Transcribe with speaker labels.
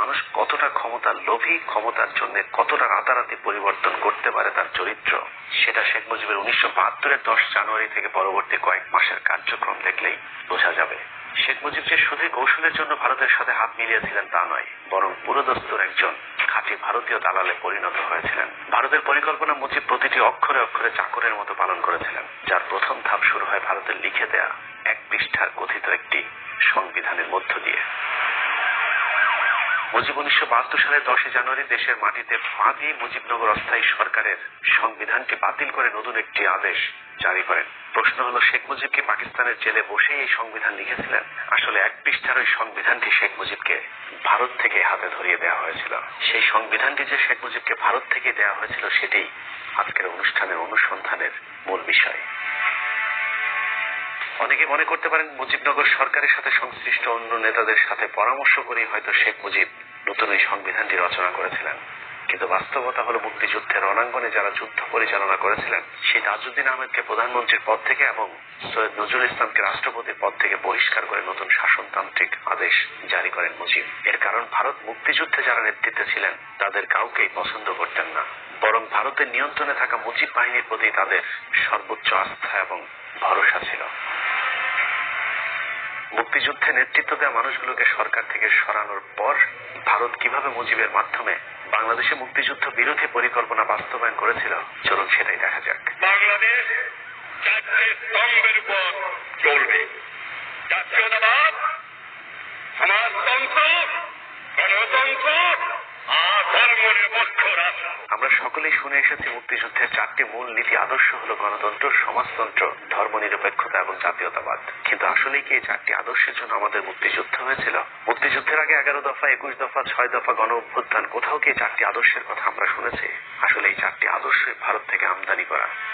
Speaker 1: মানুষ কতটা ক্ষমতার লোভী, ক্ষমতার জন্য কতটা রাতারাতি পরিবর্তন করতে পারে তার চরিত্র, সেটা শেখ মুজিবের উনিশশো বাহাত্তরের দশ জানুয়ারি থেকে পরবর্তী কয়েক মাসের কার্যক্রম দেখলেই বোঝা যাবে। শেখ মুজিব যে শুধুই কৌশলের জন্য ভারতের সাথে হাত মিলিয়েছিলেন তা নয়, বরং পুরোদস্তুর একজন খাঁটি ভারতীয় দালালে পরিণত হয়েছিলেন। ভারতের পরিকল্পনা মুজিব প্রতিটি অক্ষরে অক্ষরে চাকরের মতো পালন করেছিলেন, যার প্রথম ধাপ শুরু হয় ভারতের লিখে দেয়া এক পৃষ্ঠার কথিত একটি সংবিধানের মধ্য দিয়ে। মুজিব উনিশশো বাহাত্তর সালের দশই জানুয়ারি দেশের মাটিতে দিয়ে মুজিবনগর অস্থায়ী সরকারের সংবিধানটি বাতিল করে নতুন একটি আদেশ জারি করেন। প্রশ্ন হলো, শেখ মুজিবকে পাকিস্তানের জেলে বসে এই সংবিধান লিখেছিলেন? আসলে এক পৃষ্ঠার ওই সংবিধানটি শেখ মুজিবকে ভারত থেকে হাতে ধরিয়ে দেওয়া হয়েছিল। সেই সংবিধানটি যে শেখ মুজিবকে ভারত থেকে দেওয়া হয়েছিল, সেটি আজকের অনুষ্ঠানের অনুসন্ধানের মূল বিষয়। অনেকে মনে করতে পারেন মুজিবনগর সরকারের সাথে সংশ্লিষ্ট অন্য নেতাদের সাথে পরামর্শ করেই হয়তো শেখ মুজিব নতুন এই সংবিধানটি রচনা করেছিলেন। কিন্তু বাস্তবতা হলো মুক্তিযুদ্ধের রণাঙ্গনে যারা যুদ্ধ পরিচালনা করেছিলেন, সেই তাজউদ্দিন আহমেদকে প্রধানমন্ত্রীর পদ থেকে এবং সৈয়দ নজরুল ইসলামকে রাষ্ট্রপতির পদ থেকে বহিষ্কার করে নতুন শাসনতান্ত্রিক আদেশ জারি করেন মুজিব। এর কারণ ভারত মুক্তিযুদ্ধে যারা নেতৃত্বে ছিলেন, তাদের কাউকেই পছন্দ করতেন না। বরং ভারতের নিয়ন্ত্রণে থাকা মুজিব বাহিনীর প্রতি তাদের সর্বোচ্চ আস্থা এবং ভরসা ছিল। মুক্তিযুদ্ধে নেতৃত্ব দেওয়া মানুষগুলোকে সরকার থেকে সরানোর পর ভারত কীভাবে মুজিবের মাধ্যমে বাংলাদেশে মুক্তিযুদ্ধ বিরোধী পরিকল্পনা বাস্তবায়ন করেছিল? চলুন সেটাই দেখা যাক।
Speaker 2: বাংলাদেশ স্তম্ভের উপর চলবে জাতীয়তাবাদ সমাজতন্ত্র গণতন্ত্র আর ধর্মনিরপেক্ষ রাষ্ট্র
Speaker 1: আমরা সকলেই শুনে এসেছি মুক্তিযুদ্ধের চারটি মূল নীতি, আদর্শ হলো গণতন্ত্র, সমাজতন্ত্র, ধর্মনিরপেক্ষতা এবং জাতীয়তাবাদ। কিন্তু আসলে কি এই চারটি আদর্শের জন্য আমাদের মুক্তিযুদ্ধ হয়েছিল? মুক্তিযুদ্ধের আগে এগারো দফা, একুশ দফা, ছয় দফা গণ অভ্যুত্থান, কোথাও কি চারটি আদর্শের কথা আমরা শুনেছি? আসলে এই চারটি আদর্শ ভারত থেকে আমদানি করা।